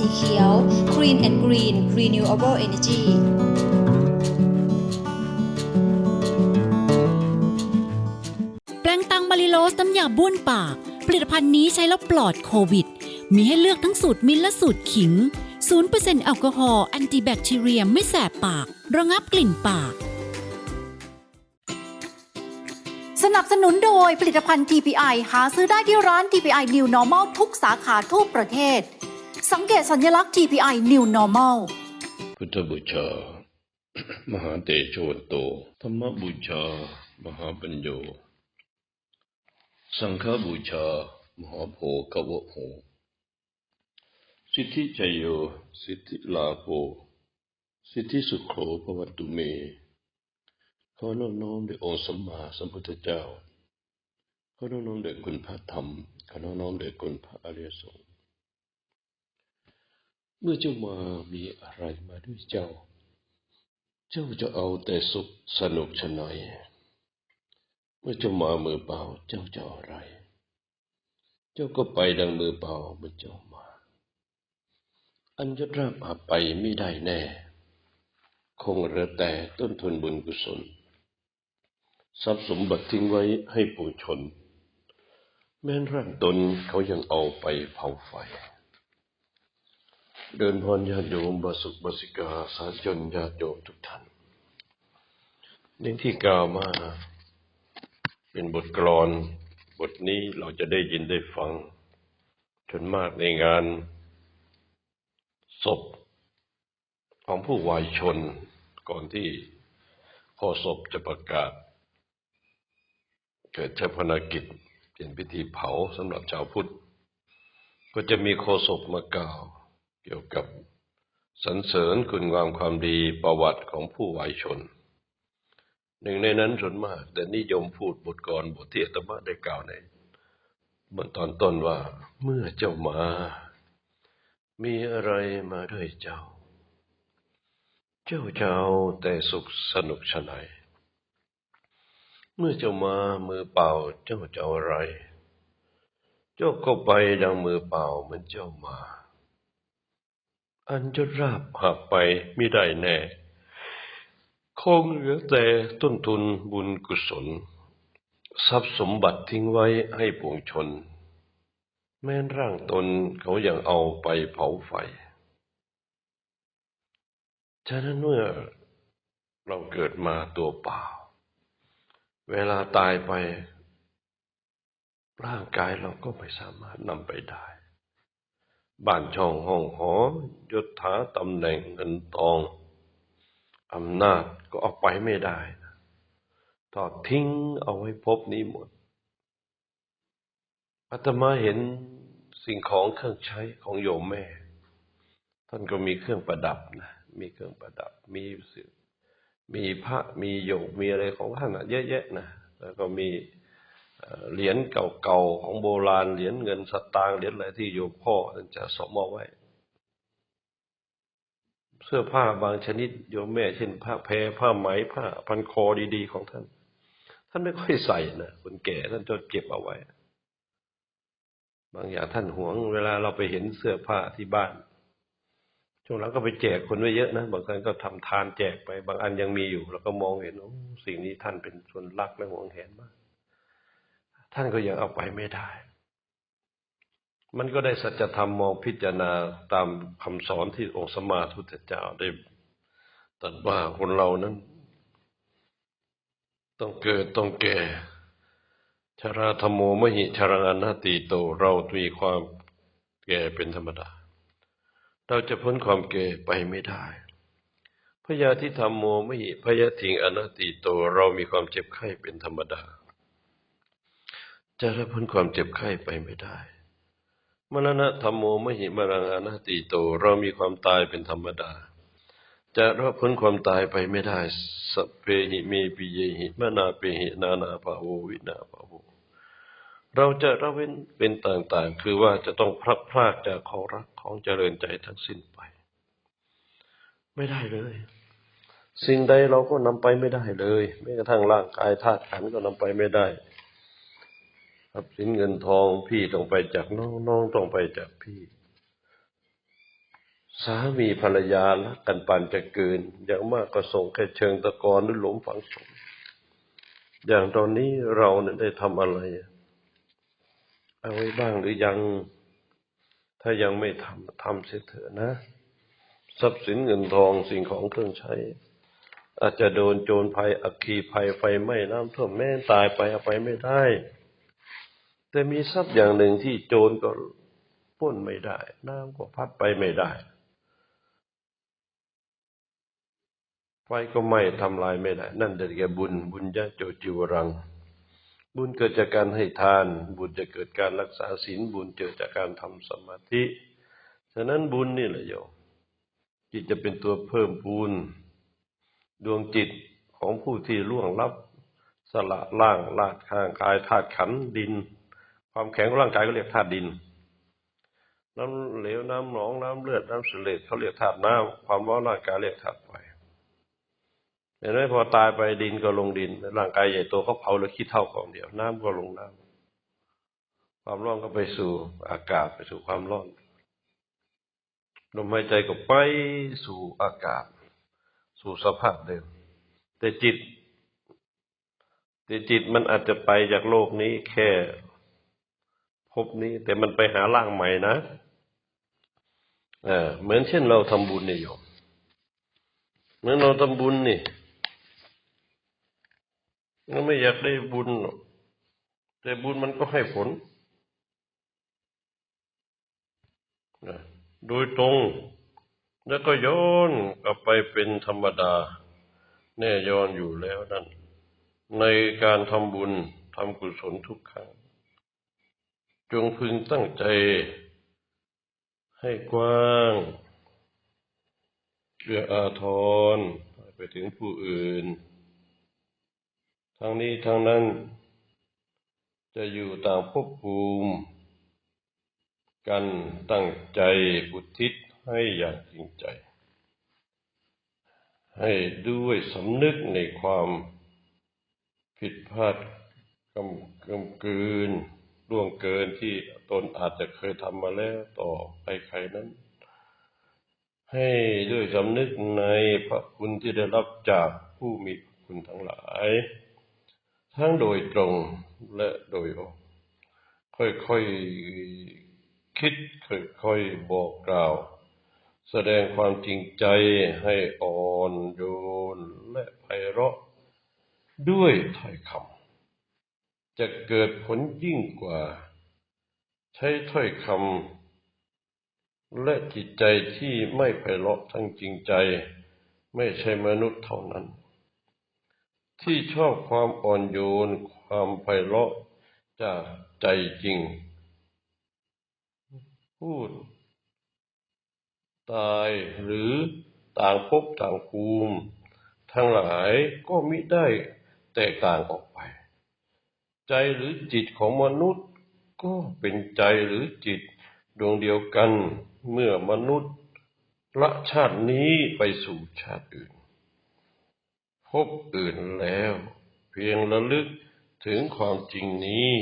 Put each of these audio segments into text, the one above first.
สะอาดและสีเขียว Green and Green Renewable Energy แปลงตังมาริโลสน้ำยาบ้วนปาก ผลิตภัณฑ์นี้ใช้แล้วปลอดโควิด มีให้เลือกทั้งสูตรมิ้นท์และสูตรขิง 0%แอลกอฮอล์แอนติแบคทีเรียไม่แสบปาก ระงับกลิ่นปาก สนับสนุนโดยผลิตภัณฑ์ TPI หาซื้อได้ที่ร้าน TPI New Normal ทุกสาขาทั่วประเทศ สังเกตสัญลักษณ์ TPI New Normal พุทธบูชา มหาเตโชโต ธรรมบูชา มหาปัญโย สังฆบูชา มหาโพกวะโหสิทธิชัยโย สิทธิลาโภสิทธิสุขโขภวัตุเม ขอนอบน้อมแด่องค์สัมมาสัมพุทธเจ้า ขอนอบน้อมแด่คุณพระธรรม ขอนอบน้อมแด่คุณพระอริยสงฆ์ เมื่อเจ้ามามีอะไรมาด้วยเจ้า เจ้าจะเอาแต่สุขสนุกชนอยเมื่อเจ้ามามือเปล่าเจ้าจะอะไร เจ้าก็ไปดังมือเปล่าเมื่อเจ้ามา อันจะราบหาไปไม่ได้แน่ คงเหลือแต่ต้นทุนบุญกุศล ทรัพย์สมบัติทิ้งไว้ให้ผู้ชน แม้นร่างตนเขายังเอาไปเผาไฟ เดินพรญาติโยมบาสุกบาสิกาสาชนญาติโยมทุกท่านเรื่องที่กล่าวมาเป็นบทกลอน บทนี้เราจะได้ยินได้ฟังจนมากในงานศพของผู้วายชนก่อนที่พอศพจะประกาศ เกิดชาพนกิจเป็นพิธีเผาสำหรับชาวพุทธ ก็จะมีโคศกมากล่าว เกี่ยวกับสรรเสริญคุณงามความดีประวัติของผู้วายชน หนึ่งในนั้นส่วนมากแต่นิยมพูดบทกรบทที่อาตมาได้กล่าวในบนตอนต้นว่าเมื่อเจ้ามา มีอะไรมาด้วยเจ้า เจ้าเจ้าแต่สุขสนุกชะไหนเมื่อเจ้ามามือเปล่าเจ้าจะเอาอะไร เจ้าก็ไปดังมือเปล่าเหมือนเจ้ามา อันจะราบหักไปไม่ได้แน่ คงเหลือแต่ต้นทุนบุญกุศล ทรัพย์สมบัติทิ้งไว้ให้ปวงชน แม้นร่างตนเขายังเอาไปเผาไฟ ฉะนั้นเมื่อเราเกิดมาตัวเปล่า เวลาตายไป ร่างกายเราก็ไม่สามารถนำไปได้ บ้านช่องห้องหอยศถาตำแหน่งเงินทองอำนาจก็เอาไปไม่ได้นะทอดทิ้งเอาไว้พบนี้หมดอาตมาเห็นสิ่งของเครื่องใช้ของโยมแม่ ท่านก็มีเครื่องประดับนะมีเครื่องประดับ มีสือมีพระมีโยกมีอะไรของท่านอะเยอะแยะนะแล้วก็มี เหรียญเก่าๆของโบราณ เหรียญเงินสตางค์เหรียญอะไรที่โยมพ่อท่านจะสมเอาไว้ เสื้อผ้าบางชนิดโยมแม่เช่น ผ้าแพรผ้าไหมผ้าพันคอดีๆของท่าน ท่านไม่ค่อยใส่นะคนแก่ท่านจะเก็บเอาไว้ บางอย่างท่านหวง เวลาเราไปเห็นเสื้อผ้าที่บ้านช่วงหลังก็ไปแจกคนไว้เยอะนะบางครั้งก็ทำทานแจกไป บางอันยังมีอยู่ แล้วก็มองเห็นสิ่งนี้ท่านเป็นส่วนรักและหวงแหนมาก ท่านก็ยังเอาไปไม่ได้ มันก็ได้สัจธรรมมองพิจารณาตามคำสอนที่องค์สมมาทุตเจ้าได้ตรัสว่าคนเรานั้น ต้องเกิดต้องแก่ ชราธรรมโมมหิชรังอนาติโตเรามีความแก่เป็นธรรมดา เราจะพ้นความแก่ไปไม่ได้พยาธิธรรมโมมหิพยาถิงอนาติโตเรามีความเจ็บไข้เป็นธรรมดา จะรับพ้นความเจ็บไข้ไปไม่ได้ มรณะธรรมโมมหิมรังอนาติโต เรามีความตายเป็นธรรมดา จะรับพ้นความตายไปไม่ได้ สเพหิเมปิเยหิมนาเปหินานาภาโววินาภาโวเราจะระเว้นเป็นต่างๆ คือว่าจะต้องพลัดพรากจากของรักของเจริญใจทั้งสิ้นไป ไม่ได้เลย สิ่งใดเราก็นำไปไม่ได้เลยแม้กระทั่งร่างกายธาตุขันธ์ก็นำไปไม่ได้ ทรัพย์สินเงินทองพี่ต้องไปจากน้องน้องต้องไปจากพี่ สามีภรรยารักกันปานจะเกิน อย่างมากก็ส่งแค่เชิงตะกอนหรือหลุมฝังศพอย่างตอนนี้เราเนี่ยได้ทำอะไร เอาไว้บ้างหรือยัง ถ้ายังไม่ทำทำเสียเถอะนะ ทรัพย์สินเงินทองสิ่งของเครื่องใช้ อาจจะโดนโจรภัยอัคคีภัยไฟไหม้น้ำท่วมแม่ตายไปเอาไปไม่ได้ แต่มีทรัพย์อย่างหนึ่งที่โจรก็ป้นไม่ได้ น้ำก็พัดไปไม่ได้ ไฟก็ไหม้ทำลายไม่ได้ นั่นเด็กบุญ บุญญาโจจิวรัง บุญเกิดจากการให้ทาน บุญจะเกิดการรักษาศีล บุญเกิดจากการทำสมาธิ ฉะนั้นบุญนี่แหละโยมจิตจะเป็นตัวเพิ่มพูนดวงจิตของผู้ที่ล่วงลับสละล่างลาดข้างกายธาตุขันดิน ความแข็งของร่างกายก็เรียกธาตุดิน น้ำเหลวน้ำหนองน้ำเลือดน้ำเสลดเขาเรียกธาตุน้ำความร้อนร่างกายเรียกธาตุไฟเห็นไหมพอตายไปดินก็ลงดิน ร่างกายใหญ่โตเขาเผาแล้วขี้เท่ากองเดียว น้ำก็ลงน้ำความร้อนก็ไปสู่อากาศไปสู่ความร้อนลมหายใจก็ไปสู่อากาศ สู่สภาพเดิมแต่จิตแต่จิตมันอาจจะไปจากโลกนี้แค่ ภพนี้ แต่มันไปหาร่างใหม่นะเออเหมือนเช่นเราทำบุญเนี่ยโยมเหมือนเราทำบุญนี่เราไม่อยากได้บุญหรอกแต่บุญมันก็ให้ผลโดยตรง แล้วก็ย้อนกลับไปเป็นธรรมดา แน่ย้อนอยู่แล้วนั่นในการทำบุญทำกุศลทุกครั้ง จงพึงตั้งใจ ให้กว้างเอื้ออาทรไปถึงผู้อื่น ทั้งนี้ทั้งนั้น จะอยู่ต่างภพภูมิ กันตั้งใจอุทิศให้อย่างจริงใจ ให้ด้วยสำนึกในความผิดพลาดกำกำกืน ล่วงเกินที่ตนอาจจะเคยทำมาแล้วต่อใครๆนั้น ให้ด้วยสำนึกในพระคุณที่ได้รับจากผู้มีพระคุณทั้งหลาย ทั้งโดยตรงและโดยอ้อมค่อยๆคิดค่อยๆบอกกล่าว แสดงความจริงใจให้อ่อนโยนและไพเราะด้วยถ้อยคำ จะเกิดผลยิ่งกว่า ใช้ถ้อยคำและจิตใจที่ไม่ไพเราะทั้งจริงใจ ไม่ใช่มนุษย์เท่านั้น ที่ชอบความอ่อนโยนความไพเราะจากใจจริง พูด ตายหรือต่างภพต่างภูมิ ทั้งหลายก็มิได้แตกต่างออกไป ใจหรือจิตของมนุษย์ ก็เป็นใจหรือจิตดวงเดียวกันเมื่อมนุษย์ละชาตินี้ไปสู่ชาติอื่น พบอื่นแล้ว เพียงระลึกถึงความจริงนี้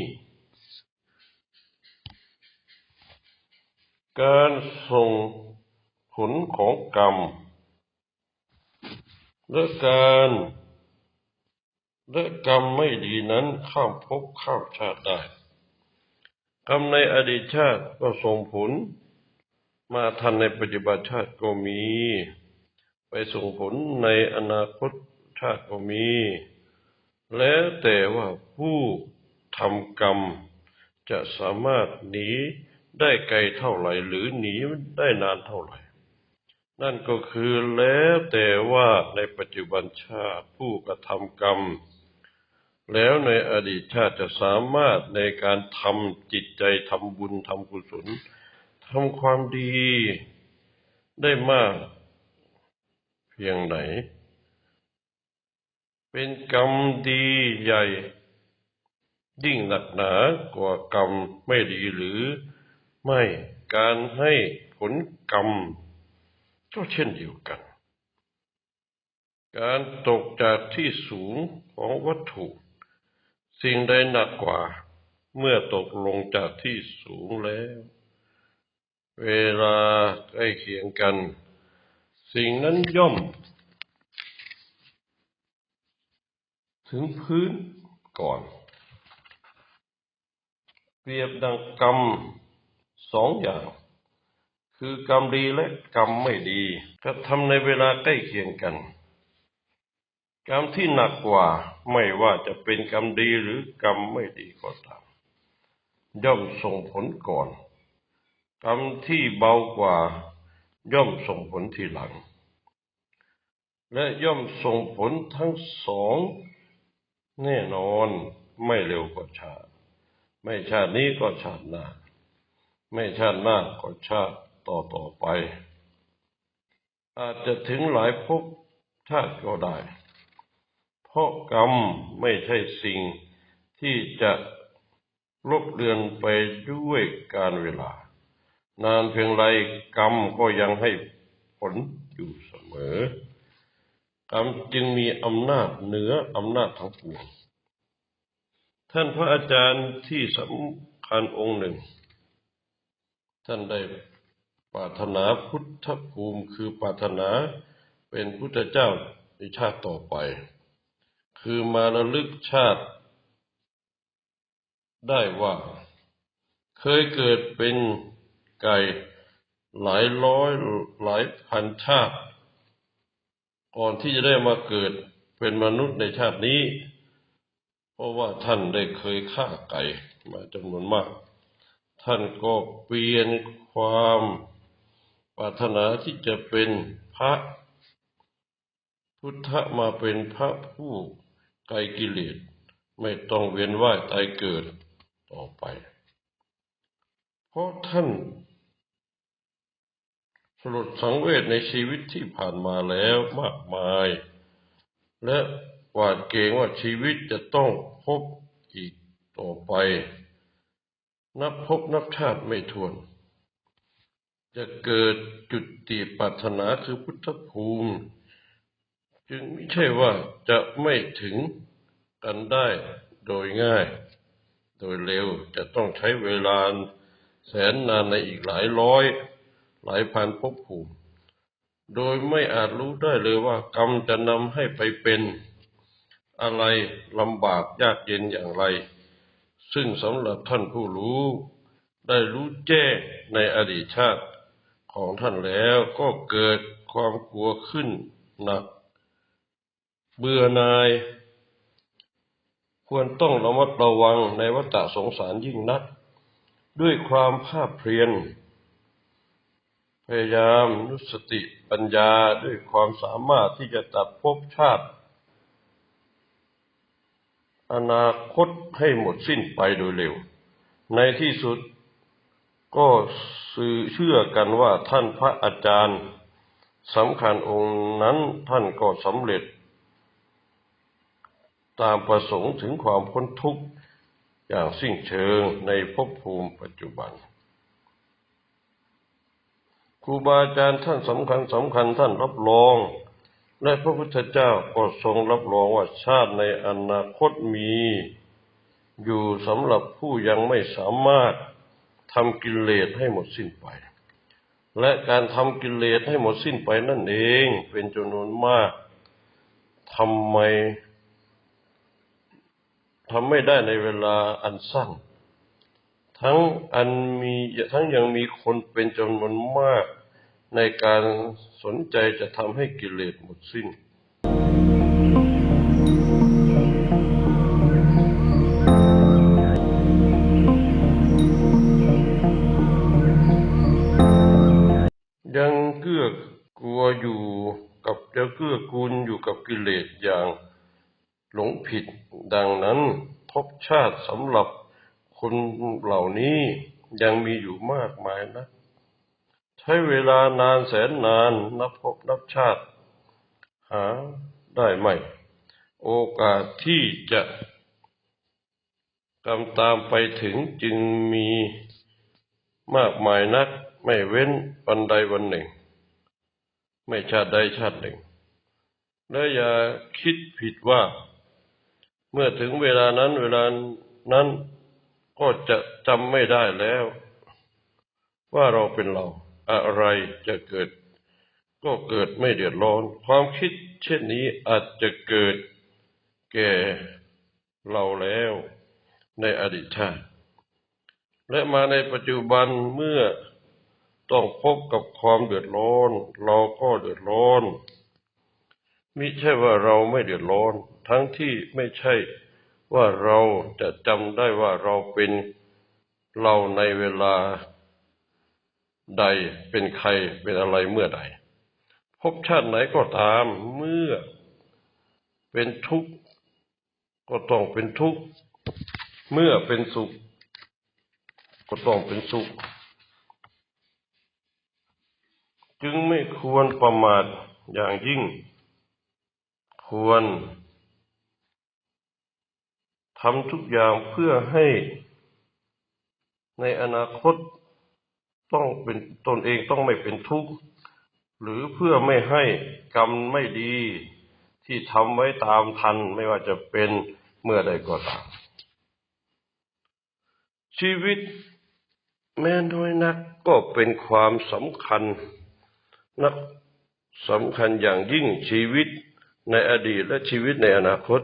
การส่งผลของกรรมและการ และกรรมไม่ดีนั้นข้ามภพข้ามชาติได้ กรรมในอดีตชาติก็ส่งผล มาทันในปัจจุบันชาติก็มี ไปส่งผลในอนาคตชาติก็มี แล้วแต่ว่าผู้ทำกรรมจะสามารถหนีได้ไกลเท่าไหร่ หรือหนีได้นานเท่าไหร่ นั่นก็คือแล้วแต่ว่าในปัจจุบันชาติผู้กระทำกรรม แล้วในอดีตชาติจะสามารถในการทำจิตใจทำบุญทำกุศลทำความดีได้มาก เพียงไหน เป็นกรรมดีใหญ่ยิ่งหนักหนากว่ากรรมไม่ดีหรือไม่การให้ผลกรรมก็เช่นเดียวกัน การตกจากที่สูงของวัตถุ สิ่งใดหนักกว่า เมื่อตกลงจากที่สูงแล้ว เวลาใกล้เคียงกัน สิ่งนั้นย่อม ถึงพื้นก่อน เปรียบดังกรรมสองอย่าง คือกรรมดีและกรรมไม่ดีกระทำในเวลาใกล้เคียงกัน กรรมที่หนักกว่าไม่ว่าจะเป็นกรรมดีหรือกรรมไม่ดีก็ตามย่อมส่งผลก่อน กรรมที่เบากว่า ย่อมส่งผลทีหลัง และย่อมส่งผลทั้งสอง แน่นอนไม่เร็วกว่าชาติไม่ชาตินี้ก็ชาติหน้า ไม่ชาติหน้าก็ชาติต่อต่อไป อาจจะถึงหลายภพชาติก็ได้ เพราะกรรมไม่ใช่สิ่งที่จะลบเลือนไปด้วยการเวลา นานเพียงไรกรรมก็ยังให้ผลอยู่เสมอ กรรมจึงมีอำนาจเหนืออำนาจทั้งปวงท่านพระอาจารย์ที่สำคัญองค์หนึ่ง ท่านได้ปรารถนาพุทธภูมิคือปรารถนาเป็นพุทธเจ้าในชาติต่อไป คือมาระลึกชาติ ได้ว่า เคยเกิดเป็นไก่หลายร้อยหลายพันชาติ ก่อนที่จะได้มาเกิดเป็นมนุษย์ในชาตินี้ เพราะว่าท่านได้เคยฆ่าไก่มาจำนวนมาก ท่านก็เปลี่ยนความปรารถนาที่จะเป็นพระ พุทธมาเป็นพระผู้ ไกลกิเลสไม่ต้องเวียนว่ายตายเกิดต่อไป เพราะท่านสลดสังเวชในชีวิตที่ผ่านมาแล้วมากมาย และหวาดเกรงว่าชีวิตจะต้องพบอีกต่อไป นับพบนับชาติไม่ถ้วน จะเกิดจุดติปรารถนาคือพุทธภูมิ จึงไม่ใช่ว่าจะไม่ถึงกันได้โดยง่าย โดยเร็วจะต้องใช้เวลาแสนนานในอีกหลายร้อย หลายพันภพภูมิ โดยไม่อาจรู้ได้เลยว่ากรรมจะนำให้ไปเป็นอะไรลำบากยากเย็นอย่างไร ซึ่งสำหรับท่านผู้รู้ ได้รู้แจ้งในอดีตชาติของท่านแล้วก็เกิดความกลัวขึ้นหนัก เบื่อนาย ควรต้องระมัดระวังในวัฏสงสารยิ่งนัก ด้วยความภาคเพียรพยายามนุสติปัญญาด้วยความสามารถที่จะตัดภพชาติ อนาคตให้หมดสิ้นไปโดยเร็ว ในที่สุดก็สื่อเชื่อกันว่าท่านพระอาจารย์สำคัญองค์นั้นท่านก็สำเร็จ ตามประสงค์ถึงความพ้นทุกข์อย่างสิ้นเชิงในภพภูมิปัจจุบันครูบาอาจารย์ท่านสำคัญสำคัญท่านรับรอง และพระพุทธเจ้าก็ทรงรับรองว่าชาติในอนาคตมี อยู่สำหรับผู้ยังไม่สามารถทำกิเลสให้หมดสิ้นไป และการทำกิเลสให้หมดสิ้นไปนั่นเองเป็นจำนวนมากทำไม ทำไม่ได้ในเวลาอันสั้น ทั้งอันมีทั้งยังมีคนเป็นจำนวนมากในการสนใจจะทำให้กิเลสหมดสิ้นยังเกื้อกลัวอยู่กับจะเกื้อกูลอยู่กับกิเลสอย่าง หลงผิด ดังนั้นภพชาติสำหรับคนเหล่านี้ยังมีอยู่มากมายนะ ใช้เวลานานแสนนานนับภพนับชาติ หาได้ไหม โอกาสที่จะกำตามไปถึงจึงมีมากมายนัก ไม่เว้นวันใดวันหนึ่ง ไม่ชาติใดชาติหนึ่งและอย่าคิดผิดว่า เมื่อถึงเวลานั้น เวลานั้นก็จะจำไม่ได้แล้ว ว่าเราเป็นเรา อะไรจะเกิด ก็เกิดไม่เดือดร้อน ความคิดเช่นนี้อาจจะเกิดแก่เราแล้วในอดีตชาติและมาในปัจจุบันเมื่อต้องพบกับความเดือดร้อน เราก็เดือดร้อนมิใช่ว่าเราไม่เดือดร้อน ทั้งที่ไม่ใช่ว่าเราจะจำได้ว่าเราเป็นเราในเวลาใดเป็นใครเป็นอะไรเมื่อใดพบชาติไหนก็ตามเมื่อเป็นทุกข์ก็ต้องเป็นทุกข์เมื่อเป็นสุข ก็ต้องเป็นสุข จึงไม่ควรประมาทอย่างยิ่ง ควร ทำทุกอย่างเพื่อให้ในอนาคตต้องเป็นตนเองต้องไม่เป็นทุกข์ หรือเพื่อไม่ให้กรรมไม่ดีที่ทำไว้ตามทันไม่ว่าจะเป็นเมื่อใดก็ตาม ชีวิตแม้น้อยนักก็เป็นความสำคัญนักสำคัญอย่างยิ่งชีวิตในอดีตและชีวิตในอนาคต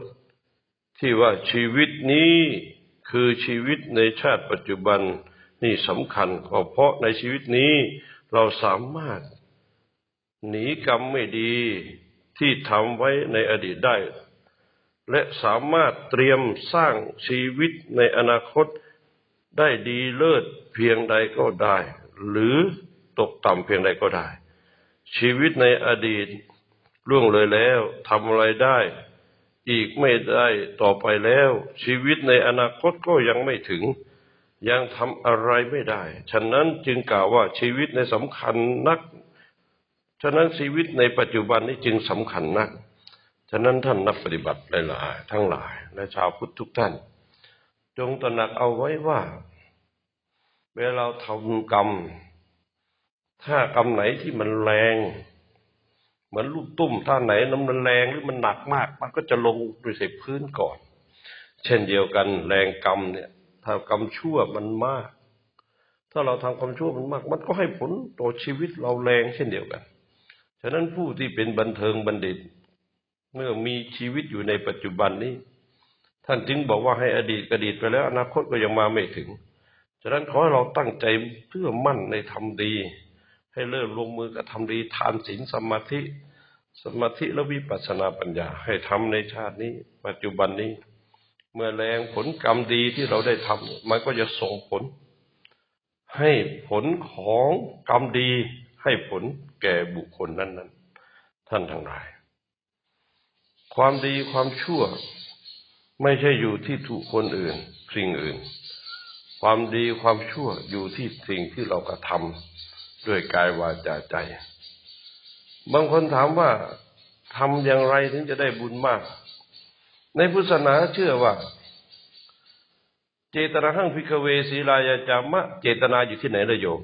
ที่ว่าชีวิตนี้คือชีวิตในชาติปัจจุบันนี่สำคัญก็เพราะในชีวิตนี้เราสามารถหนีกรรมไม่ดีที่ทำไว้ในอดีตได้ และสามารถเตรียมสร้างชีวิตในอนาคตได้ดีเลิศเพียงใดก็ได้ หรือตกต่ำเพียงใดก็ได้ ชีวิตในอดีตล่วงเลยแล้วทำอะไรได้ อีกไม่ได้ต่อไปแล้ว ชีวิตในอนาคตก็ยังไม่ถึง ยังทำอะไรไม่ได้ ฉะนั้นจึงกล่าวว่าชีวิตในสำคัญนัก ฉะนั้นชีวิตในปัจจุบันนี้จึงสำคัญนัก ฉะนั้นท่านนักปฏิบัติหลายๆทั้งหลาย และชาวพุทธทุกท่าน จงตระหนักเอาไว้ว่า เวลาเราทำกรรม ถ้ากรรมไหนที่มันแรง เหมือนลูกตุ้มถ้าไหนน้ำมันแรงหรือมันหนักมาก มันก็จะลงไปใส่พื้นก่อน เช่นเดียวกันแรงกรรมเนี่ยถ้ากรรมชั่วมันมาก ถ้าเราทำความชั่วมันมาก มันก็ให้ผลต่อชีวิตเราแรงเช่นเดียวกัน ฉะนั้นผู้ที่เป็นบันเทิงบัณฑิต เมื่อมีชีวิตอยู่ในปัจจุบันนี้ ท่านจึงบอกว่าให้อดีตอดีตไปแล้ว อนาคตก็ยังมาไม่ถึง ฉะนั้นขอให้เราตั้งใจเพื่อมั่นในทำดี ให้เริ่มลงมือกับทำดีทานศีลสมาธิ สมาธิและวิปัสสนาปัญญา ให้ทำในชาตินี้ ปัจจุบันนี้ เมื่อแรงผลกรรมดีที่เราได้ทำมันก็จะส่งผล ให้ผลของกรรมดีให้ผลแก่บุคคลนั้น ๆ ท่านทั้งหลาย ความดีความชั่วไม่ใช่อยู่ที่ถูกคนอื่นสิ่งอื่น ความดีความชั่วอยู่ที่สิ่งที่เรากระทำ ด้วยกายวาจาใจ บางคนถามว่าทำอย่างไรถึงจะได้บุญมาก ในพุทธศาสนาเชื่อว่า เจตนาหั่งพิกเวศีลายาจามะ เจตนาอยู่ที่ไหนละโยม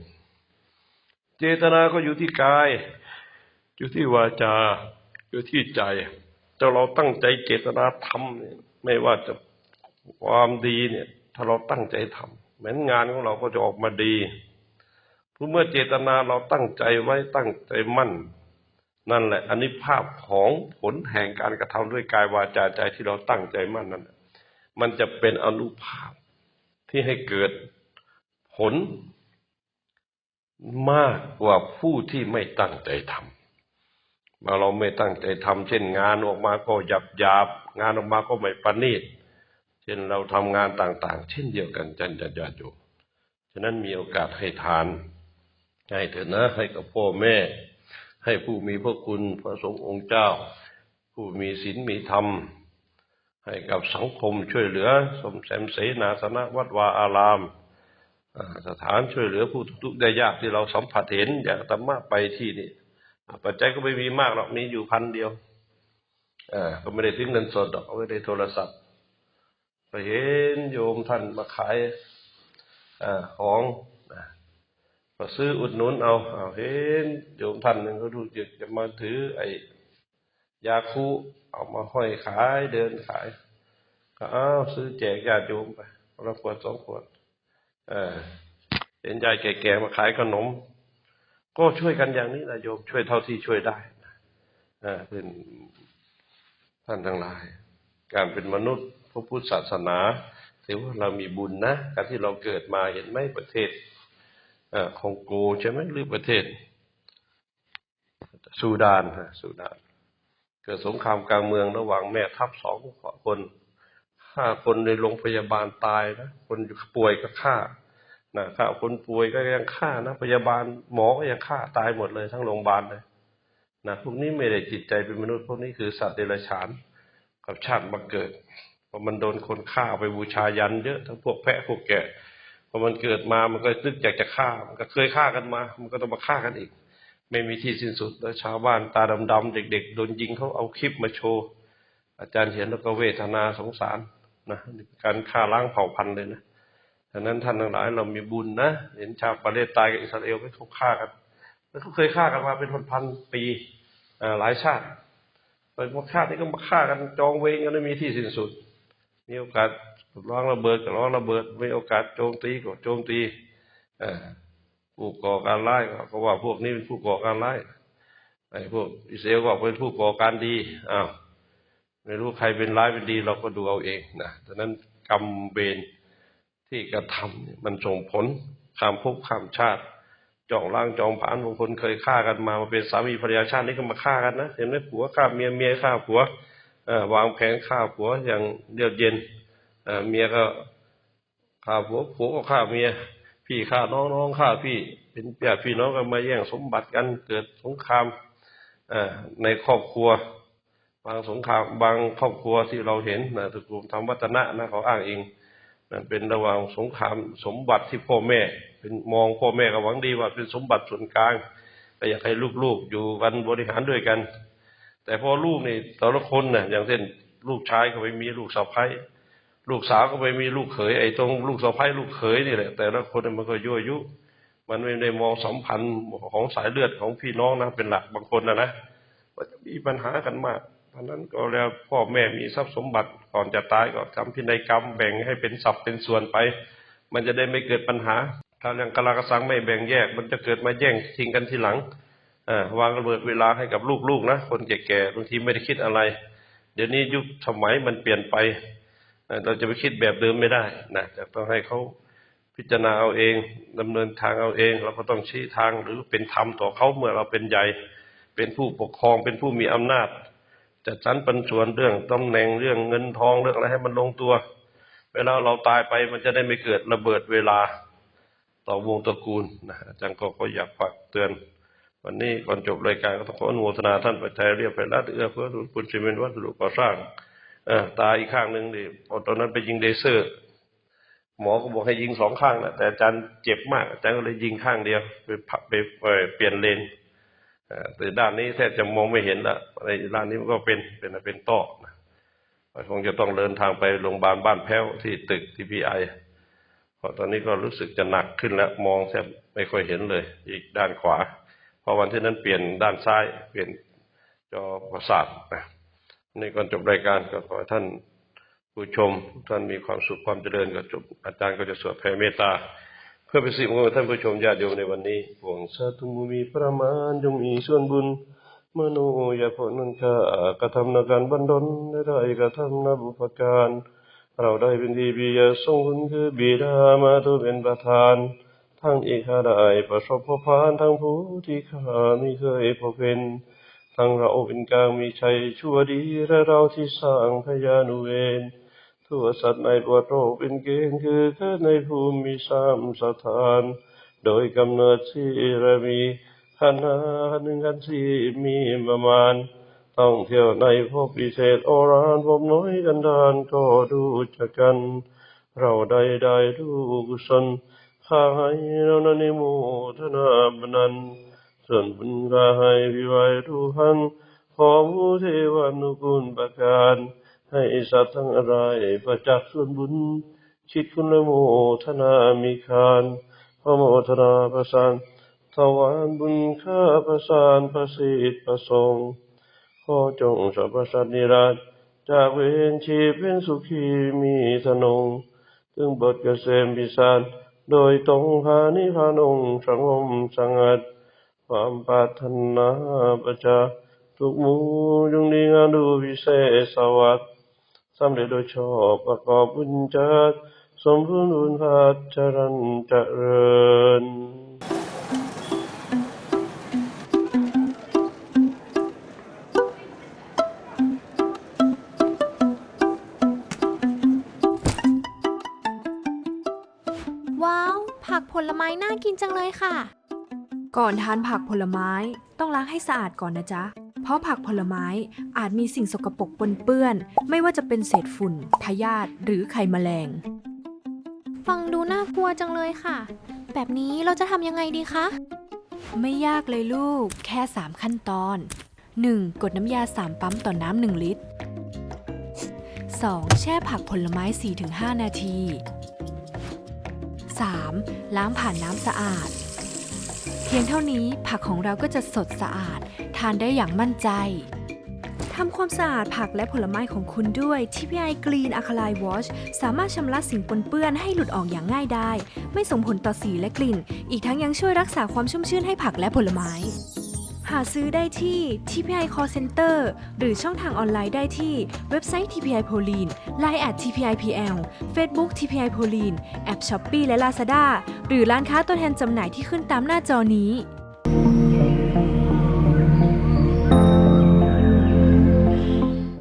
เจตนาก็อยู่ที่กาย อยู่ที่วาจา อยู่ที่ใจถ้าเราตั้งใจเจตนาทำเนี่ยไม่ว่าจะความดีเนี่ย ถ้าเราตั้งใจทำเหมือนงานของเราก็จะออกมาดี เพราะเมื่อเจตนาเราตั้งใจไว้ตั้งใจมั่น นั่นแหละอันนี้ภาพของผลแห่งการกระทำด้วยกายวาจาใจที่เราตั้งใจมั่นนั้นมันจะเป็นอนุภาพที่ให้เกิดผลมากกว่าผู้ที่ไม่ตั้งใจทำมาเราไม่ตั้งใจทำเช่นงานออกมาก็หยับหยาบงานออกมาก็ไม่ประณีตเช่นเราทำงานต่าง ๆ เช่นเดียวกันจันจันญาติโยฉะนั้นมีโอกาสให้ทาน ให้เถอะนะ ให้กับพ่อแม่ ให้ผู้มีพระคุณพระสงฆ์องค์เจ้า ผู้มีศีลมีธรรม ให้กับสังคมช่วยเหลือ สมแสมเสนาสนะวัดวาอาราม สถานช่วยเหลือผู้ทุกข์ได้ยากที่เราสัมผัสเห็นอย่างธรรมะไปที่นี่ปัจจัยก็ไม่มีมากหรอกมีอยู่พันเดียวก็ไม่ได้ทิ้งเงินสดหรอกเอาไว้ในโทรศัพท์ ไปเห็นโยมท่านมาขายอของ ก็ซื้ออุดหนุนเอาเอาเห็นโยมท่านหนึ่งก็ดูจะจะมาถือ ไอ้ยาคูเอามาห้อยขายเดินขายก็อ้าวซื้อแจกญาติโยมไปคนละขวดสองขวดเออเห็นยายแก่ๆมาขายขนม ก็ช่วยกันอย่างนี้นะโยมช่วยเท่าที่ช่วยได้นะเออเป็นท่านทั้งหลาย การเป็นมนุษย์พระพุทธศาสนาถือว่าเรามีบุญนะการที่เราเกิดมาเห็นไหมประเทศ คองโกใช่ไหมหรือประเทศซูดานฮะซูดาน เกิดสงครามกลางเมืองระหว่างแม่ทัพสองคนฆ่าคนในโรงพยาบาลตายนะคนป่วยก็ฆ่านะฆ่าคนป่วยก็ยังฆ่านะพยาบาลหมอก็ยังฆ่าตายหมดเลยทั้งโรงพยาบาลเลยนะพวกนี้ไม่ได้จิตใจเป็นมนุษย์พวกนี้คือสัตว์เดรัจฉานกับชาติมาเกิดเพราะมันโดนคนฆ่าเอาไปบูชายันเยอะทั้งพวกแพะพวกแกะ พอมันเกิดมามันก็นึกอยากจะฆ่า มันก็เคยฆ่ากันมา มันก็ต้องมาฆ่ากันอีก ไม่มีที่สิ้นสุดแล้วชาวบ้านตาดำๆเด็ก ๆ โดนยิงเขาเอาคลิปมาโชว์ อาจารย์เห็นแล้วก็เวทนาสงสารนะการฆ่าล้างเผ่าพันธุ์เลยนะฉะนั้นท่านทั้งหลายเรามีบุญนะ เห็นชาวปาเลสไตน์กับอิสราเอลไม่เขาฆ่ากัน แล้วเขาเคยฆ่ากันมาเป็นพันๆปีอ่าหลายชาติเป็นพวกชาตินี้ก็มาฆ่ากันจองเวงกันไม่มีที่สิ้นสุด มีโอกาสร้องระเบิดก็ร้องระเบิด มีโอกาสโจมตีก็โจมตีผู้ก่อการร้ายก็ว่าพวกนี้เป็นผู้ก่อการร้ายไอ้พวกอิสราเอลก็บอกเป็นผู้ก่อการดีอ้าวไม่รู้ใครเป็นร้ายเป็นดี เราก็ดูเอาเองนะดังนั้นกรรมเวรที่กระทำมันส่งผลข้ามภพข้ามชาติจองล่างจองผานบางคนเคยฆ่ากันมามาเป็นสามีภรรยาชาตินี้ก็มาฆ่ากันนะเห็นไหมผัวฆ่าเมียเมียฆ่าผัว วางแผนฆ่าผัวอย่างเดียวเย็นเอ่อเมียก็ฆ่าผัวผัวก็ฆ่าเมีย พี่ฆ่าน้องน้องฆ่าพี่ เป็นญาติพี่น้องกันมาแย่งสมบัติกันเกิดสงครามอในครอบครัว บางสงครามบางครอบครัวที่เราเห็นนะตระกูลธรรมวัฒนะนะเขาอ้างเองเป็นระหว่างสงครามสมบัติที่พ่อแม่ เป็นมองพ่อแม่ก็หวังดีว่าเป็นสมบัติส่วนกลางก็อยากให้ลูกๆอยู่กันบริหารด้วยกัน แต่พอลูกนี่แต่ละคนน่ะ อย่างเช่น ลูกชายก็ไปมีลูกสะใภ้ลูกสาวก็ไปมีลูกเขยไอ้ตรงลูกสะใภ้ลูกเขยนี่แหละ แต่ละคนมันก็ยั่วยุ มันไม่ได้มองสัมพันธ์ของสายเลือดของพี่น้องนะเป็นหลักบางคนนะนะว่าจะมีปัญหากันมากเพราะนั้นก็แล้วพ่อแม่มีทรัพย์สมบัติก่อนจะตายก็ทำพินัยกรรมแบ่งให้เป็นสับเป็นส่วนไป มันจะได้ไม่เกิดปัญหา ถ้าเรื่องกลากระสังไม่แบ่งแยก มันจะเกิดมาแย่งชิงกันทีหลัง วางระเบิดเวลาให้กับลูกๆนะคนแก่ๆบางทีไม่ได้คิดอะไร เดี๋ยวนี้ยุคสมัยมันเปลี่ยนไป เราจะไปคิดแบบเดิมไม่ได้นะจะต้องให้เขาพิจารณาเอาเองดำเนินทางเอาเองเราก็ต้องชี้ทางหรือเป็นธรรมต่อเขาเมื่อเราเป็นใหญ่ เป็นผู้ปกครองเป็นผู้มีอำนาจจัดสรรปันส่วนเรื่องตำแหน่งเรื่องเงินทองเรื่องอะไรให้มันลงตัว เวลาเราตายไปมันจะได้ไม่เกิดระเบิดเวลาต่อวงตระกูลนะอาจารย์ก็ก็อยากฝากเตือน วันนี้ก่อนจบรายการก็ต้องขออนุโมทนาท่านปัจจัยเรียบไปรัตเอื้อเพื่อบุญชิเมนวัสดุก่อสร้างเอตาอีกข้างหนึ่งดิพอตอนนั้นไปยิงเลเซอร์ หมอก็บอกให้ยิงสองข้างนะแต่อาจารย์เจ็บมากอาจารย์ก็เลยยิงข้างเดียวไปพับไปเปลี่ยนเลนอแต่ด้านนี้แทบจะมองไม่เห็นละในด้านนี้มันก็เป็นเป็นเป็นต้อนะคงจะต้องเดินทางไปโรงพยาบาลบ้านแพ้วที่ตึกทีพีไอเพราะตอนนี้ก็รู้สึกจะหนักขึ้นแล้วมองแทบไม่ค่อยเห็นเลย อีกด้านขวา พราะวันที่นั้นเปลี่ยนด้านซ้าย เปลี่ยนจอประสาทนะในก่อนจบรายการก็ขอท่านผู้ชมท่านมีความสุขความเจริญก็จบอาจารย์ก็จะสวดแผ่เมตตา เพื่อเป็นสิริมงคลท่านผู้ชมญาติโยมในวันนี้หวงสาธุมุมีประมาณจงมีส่วนบุญมโนยาผลนันข้ากระทำนาการบันดลได้กระทำนาบุปการ เราได้เป็นที่บิยทรงคุณคือบิดามาตุเป็นประธาน ทั้งอีกาได้ประสบพบพานทั้งผู้ที่ข้าไม่เคยพบเป็น ทั้งเราเป็นกลางมีชัยชั่วดีและเราที่สร้างพยานุเวนทั่วสัตว์ในปวดโรคเป็นเกณฑ์คือเกิดในภูมิสามสถาน โดยกำเนิดที่ระมีขันหาหนึ่งขันสี่มีประมาณต้องเที่ยวในภพพิเศษโอรานภพน้อยกันดานก็ดูจักกัน เราใดใดๆดูกุศล ข้าให้เรานันในโมทนาบนันส่วนบุญกาให้พิไวทุหันขอมูเทวานุกุลประการ ให้สัตว์ทั้งหลายประจักษ์ส่วนบุญ ชิดคุณโมทนามีคานพระโมทนาประสานถวารบุญข้าประสานประสิทธิ์ประสงค์ขอจงสรรพสัตนิรันจากเวรชีพเป็นสุขีมีธนงถึงบทเกษมพิสาร โดยตรงพานิพานองค์สังคมสังัด ความปรารถนาประจาทุกมู่จงดีงานดูวิเศษสวัสดิ์สำเร็จโดยชอบประกอบบุญจัดสมบูรณ์บุญพัฒจรันเจริญ ไม้น่ากินจังเลยค่ะ ก่อนทานผักผลไม้ต้องล้างให้สะอาดก่อนนะจ๊ะ เพราะผักผลไม้อาจมีสิ่งสกปรกปนเปื้อน ไม่ว่าจะเป็นเศษฝุ่น พยาธิหรือไข่แมลง ฟังดูน่ากลัวจังเลยค่ะ แบบนี้เราจะทำยังไงดีคะ ไม่ยากเลยลูก แค่ 3 ขั้นตอน 1. กดน้ำยา 3 ปั๊มต่อน้ำ1ลิตร 2. แช่ผักผลไม้ 4-5 นาที 3. ล้างผ่านน้ำสะอาด เพียงเท่านี้ผักของเราก็จะสดสะอาด ทานได้อย่างมั่นใจทำความสะอาดผักและผลไม้ของคุณด้วย TPI Green Alkaline Wash สามารถชำระสิ่งปนเปื้อนให้หลุดออกอย่างง่ายได้ ไม่ส่งผลต่อสีและกลิ่น อีกทั้งยังช่วยรักษาความชุ่มชื่นให้ผักและผลไม้ หาซื้อได้ที่ TPI Call Center หรือช่องทางออนไลน์ได้ที่เว็บไซต์ TPI Poline Line at TPI PL Facebook TPI Poline แอป Shopee และ Lazada หรือร้านค้าตัวแทนจำหน่ายที่ขึ้นตามหน้าจอนี้